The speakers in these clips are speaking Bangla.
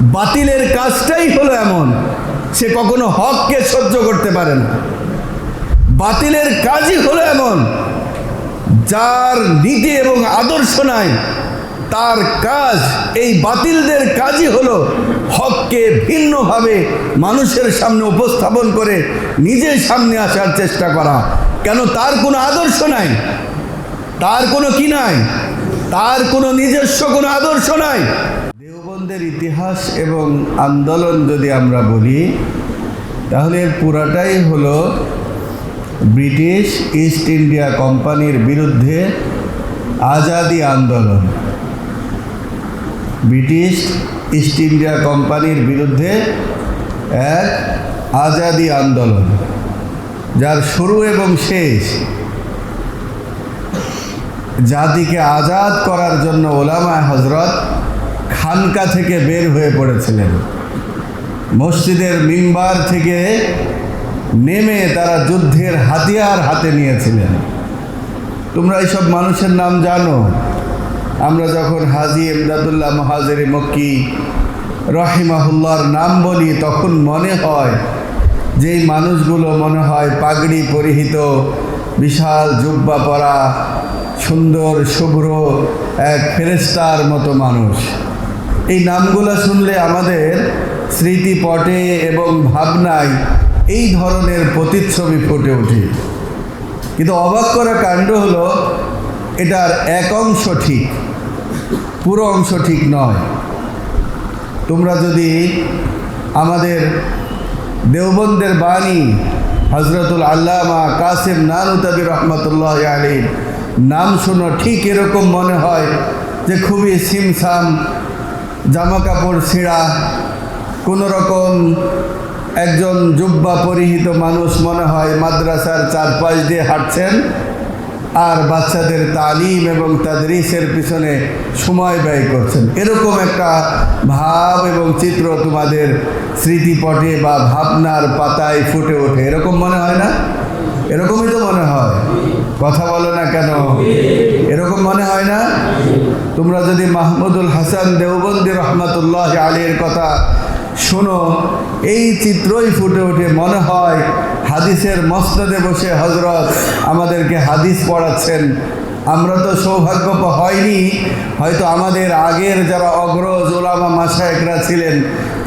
বাতিলের কাজটাই হলো এমন, সে কখনো হককে সহ্য করতে পারে না। বাতিলের কাজই হলো এমন, যার নীতি এবং আদর্শ নাই, তার কাজ, এই বাতিলদের কাজই হলো হককে ভিন্নভাবে মানুষের সামনে উপস্থাপন করে নিজের সামনে আসার চেষ্টা করা। কেন তার কোনো আদর্শ নাই? তার কোনো কি নাই? তার কোনো নিজস্ব কোনো আদর্শ নাই? দেওবন্দের ইতিহাস এবং আন্দোলন যদি আমরা বলি, তাহলে এর পুরাটাই হলো ব্রিটিশ ইস্ট ইন্ডিয়া কোম্পানির বিরুদ্ধে আজাদি আন্দোলন। ব্রিটিশ ইস্ট ইন্ডিয়া কোম্পানির বিরুদ্ধে এক আজাদি আন্দোলন, যার শুরু এবং শেষ জাতিকে আজাদ করার জন্য ওলামা হজরত খানকা থেকে বের হয়ে পড়েছিলেন। মসজিদের মিম্বার থেকে নেমে তারা যুদ্ধের হাতিয়ার হাতে নিয়েছিলেন। তোমরা এইসব মানুষের নাম জানো। আমরা যখন হাজি এমদাদুল্লাহ মহাজের মক্কি রহিমাহুল্লার নাম বলি, তখন মনে হয় যে এই মানুষগুলো মনে হয় পাগড়ি পরিহিত, বিশাল জুব্বা পরা, সুন্দর, শুভ্র এক ফেরেস্তার মতো মানুষ। এই নামগুলো শুনলে আমাদের স্মৃতিপটে এবং ভাবনায় এই ধরনের প্রতিচ্ছবি ফুটে ওঠে। কিন্তু অবাক করা কাণ্ড হলো, এটার এক অংশ ঠিক, পুরো অংশ ঠিক নয়। তোমরা যদি আমাদের দেওবন্দের বাণী হজরতুল আল্লামা কাসিম নানুতাবি রহমতুল্লাহ আলীর নাম শুনো, ঠিক এরকম মনে হয় যে খুবই সিমসাম জামা কাপড় ছিঁড়া, কোনো রকম একজন জুব্বা পরিহিত মানুষ মনে হয় মাদ্রাসার চারপাশ দিয়ে হাঁটছেন আর বাচ্চাদের তালিম এবং তাদরিসের পিছনে সময় ব্যয় করছেন। এরকম একটা ভাব এবং চিত্র তোমাদের স্মৃতিপটে বা ভাবনার পাতায় ফুটে ওঠে। এরকম মনে হয় না? এরকমই তো মনে হয়। কথা বলো না কেন? তোমরা যদি মাহমুদুল হাসান দেওবন্দি রহমতুল্লাহ আলীর কথা শোনো, এই চিত্রই ফুটে ওঠে। মনে হয় হাদিসের মসনদে বসে হজরত আমাদেরকে হাদিস পড়াচ্ছেন। আমরা তো সৌভাগ্য হয়নি, হয়তো আমাদের আগের যারা অগ্রজ ওলামা মাসায়করা ছিলেন,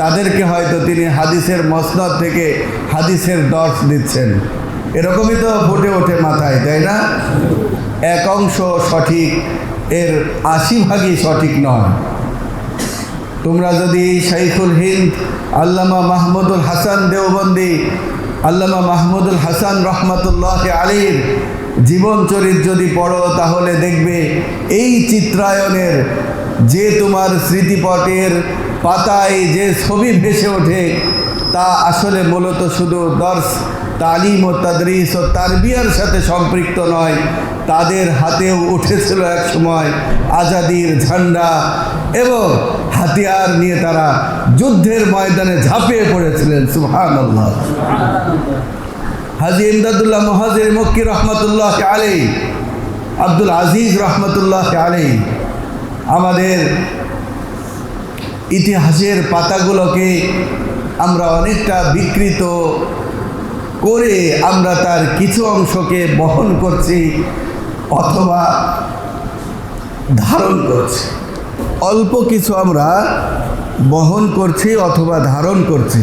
তাদেরকে হয়তো তিনি হাদিসের মসনদ থেকে হাদিসের দর্শ দিচ্ছেন। এরকমই তো ফুটে ওঠে মাথায়, তাই না? এক অংশ সঠিক এর আশি ভাগই সঠিক নয়। তোমরা যদি শাইখুল হিন্দ, আল্লামা মাহমুদুল হাসান দেওবন্দি, আল্লামা মাহমুদুল হাসান রহমতুল্লাহ আলীর জীবন চরিত যদি পড়ো, তাহলে দেখবে এই চিত্রায়নের যে তোমার স্মৃতিপটের পাতায় যে ছবি ভেসে ওঠে তা আসলে মূলত শুধু দর্শ, তালিম ও তাদরিস ও তারবিয়ার সাথে সম্পৃক্ত নয়, তাদের হাতেও উঠেছিল এক সময় আজাদির ঝান্ডা এবং হাতিয়ার নিয়ে তারা যুদ্ধের ময়দানে ঝাঁপিয়ে পড়েছিলেন সুহান আল্লাহ হাজি ইমদাদুল্লাহ মহাজির মক্কি রহমতুল্লাহ আলী আব্দুল আজিজ রহমতুল্লাহ আলী আমাদের ইতিহাসের পাতাগুলোকে আমরা অনেকটা বিকৃত করে আমরা তার কিছু অংশকে বহন করছি অথবা ধারণ করছি। অল্প কিছু আমরা বহন করছি অথবা ধারণ করছি।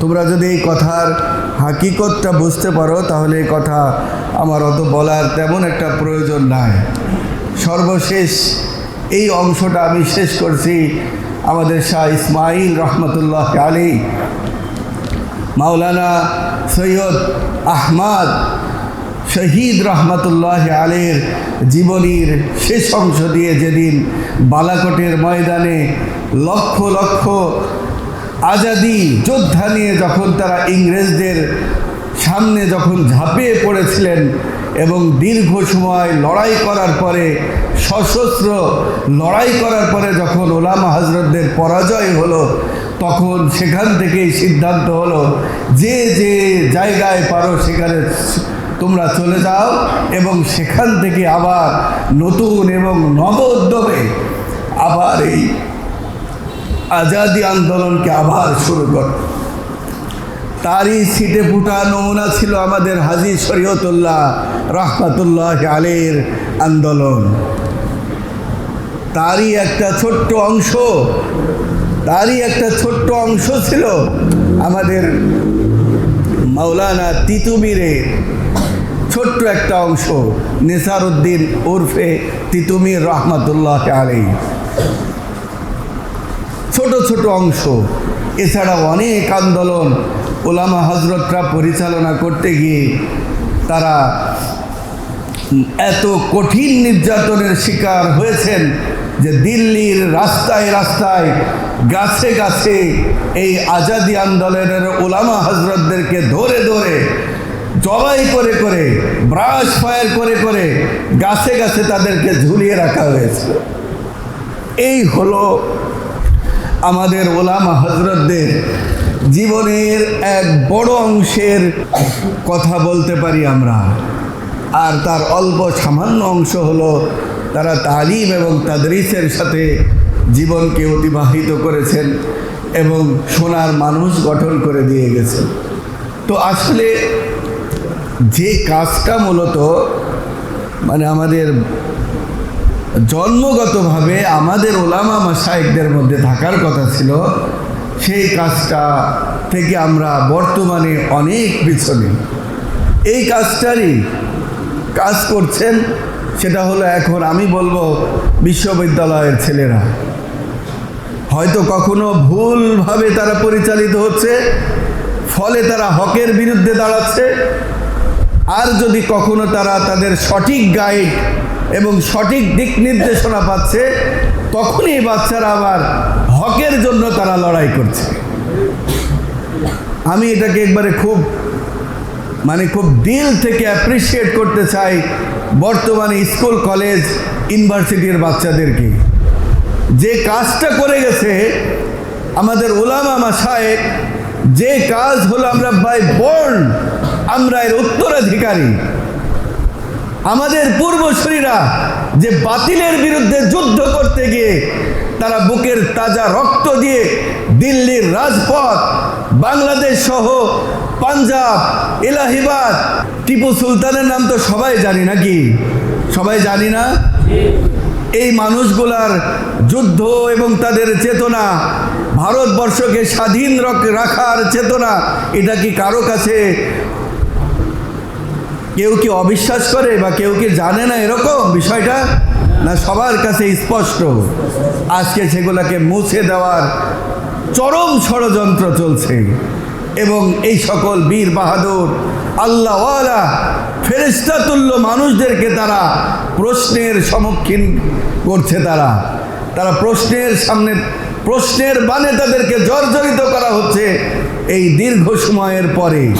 তোমরা যদি এই কথার হাকিকতটা বুঝতে পারো, তাহলে এই কথা আমার অত বলার তেমন একটা প্রয়োজন নাই। সর্বশেষ এই অংশটা আমি শেষ করছি। আমাদের শাহ ইসমাইল রহমতুল্লাহ আলী, মাওলানা সৈয়দ আহমাদ শহীদ রহমতুল্লাহ আলীর জীবনীর শেষ অংশ দিয়ে যেদিন বালাকোটের ময়দানে লক্ষ লক্ষ আজাদি যোদ্ধা নিয়ে যখন তারা ইংরেজদের সামনে যখন ঝাঁপিয়ে পড়েছিলেন এবং দীর্ঘ সময় লড়াই করার পরে সশস্ত্র লড়াই করার পরে যখন ওলামা হজরতদের পরাজয় হলো, তখন সেখান থেকেই সিদ্ধান্ত হলো, যে যে জায়গায় পারো সেখানে তোমরা চলে যাও এবং সেখান থেকে আবার নতুন এবং নব উদ্যমে আবার এই আজাদি আন্দোলনকে আবার শুরু করে। তারই সিটে ফুটা নমুনা ছিল আমাদের হাজি শরীয়তুল্লাহ রহমাতুল্লাহ আলীর আন্দোলন। তারই একটা ছোট্ট অংশ, তারই একটা ছোট্ট অংশ ছিল আমাদের মাওলানা তিতুমিরের ছোট্ট একটা অংশ, নেসারউদ্দিন ওরফে তিতুমির রহমাতুল্লাহ আলী ছোট ছোট অংশ এছাড়া অনেক আন্দোলন ওলামা হজরতরা পরিচালনা করতে গিয়ে তারা এত কঠিন নির্যাতনের শিকার হয়েছেন। যে দিল্লির রাস্তায় রাস্তায়, গাছে গাছে এই আজাদি আন্দোলনের ওলামা হজরতদেরকে ধরে ধরে, জবাই করে করে, ব্রাশ ফায়ার করে করে গাছে গাছে তাদেরকে ঝুলিয়ে রাখা হয়েছে। এই হলো আমাদের ওলামা হজরতদের জীবনের এক বড় অংশের কথা বলতে পারি আমরা। আর তার অল্প সামান্য অংশ হলো তারা তালিম এবং তাদরিসের সাথে জীবনকে অতিবাহিত করেছেন এবং সোনার মানুষ গঠন করে দিয়ে গেছেন। তো আসলে যে কাজটা মূলত মানে আমাদের জন্মগতভাবে আমাদের ওলামা মাসাইকদের মধ্যে থাকার কথা ছিল, সেই কাজটা থেকে আমরা বর্তমানে অনেক পিছনে। এই কাজটারই কাজ করছেন সেটা হলো এখন আমি বলব বিশ্ববিদ্যালয়ের ছেলেরা। হয়তো কখনো ভুলভাবে তারা পরিচালিত হচ্ছে, ফলে তারা হকের বিরুদ্ধে দাঁড়াচ্ছে, আর যদি কখনো তারা তাদের সঠিক গাইড এবং সঠিক দিক নির্দেশনা পাচ্ছে, তখনই বাচ্চারা আবার হকের জন্য তারা লড়াই করছে। আমি এটাকে একবারে খুব মানে খুব দিল থেকে অ্যাপ্রিসিয়েট করতে চাই বর্তমানে স্কুল, কলেজ, ইউনিভার্সিটির বাচ্চাদেরকে। যে কাজটা করে গেছে, আমাদের ওলামা মাসায়েক যে কাজ হলো আমরা বাই বর্ন আমরা এর উত্তরাধিকারী। আমাদের পূর্বসূরীরা যে বাতিলের বিরুদ্ধে যুদ্ধ করতে গিয়ে তারা বুকের তাজা রক্ত দিয়ে দিল্লির রাজপথ, বাংলাদেশ সহ পাঞ্জাব এলাহিবাদ টিপু সুলতানের নাম তো সবাই জানি নাকি? সবাই জানি না? এই মানুষগুলার যুদ্ধ এবং তাদের চেতনা, ভারতবর্ষকে স্বাধীন রাখার চেতনা, এটা কি কারও কাছে কেউ কি অবিশ্বাস করে বা কেউ কি জানে না এরকম বিষয়টা? না সবার কাছে স্পষ্ট। আজকে সেগুলোকে মুছে দেওয়ার চরম ষড়যন্ত্র চলছে। এবং এই সকল বীর বাহাদুর, আল্লাহওয়ালা ফেরিস্তাতুল্য মানুষদেরকে তারা প্রশ্নের সম্মুখীন করছে তারা। তারা প্রশ্নের সামনে, প্রশ্নের বানে তাদেরকে জর্জরিত করা হচ্ছে এই দীর্ঘ সময়ের পরে।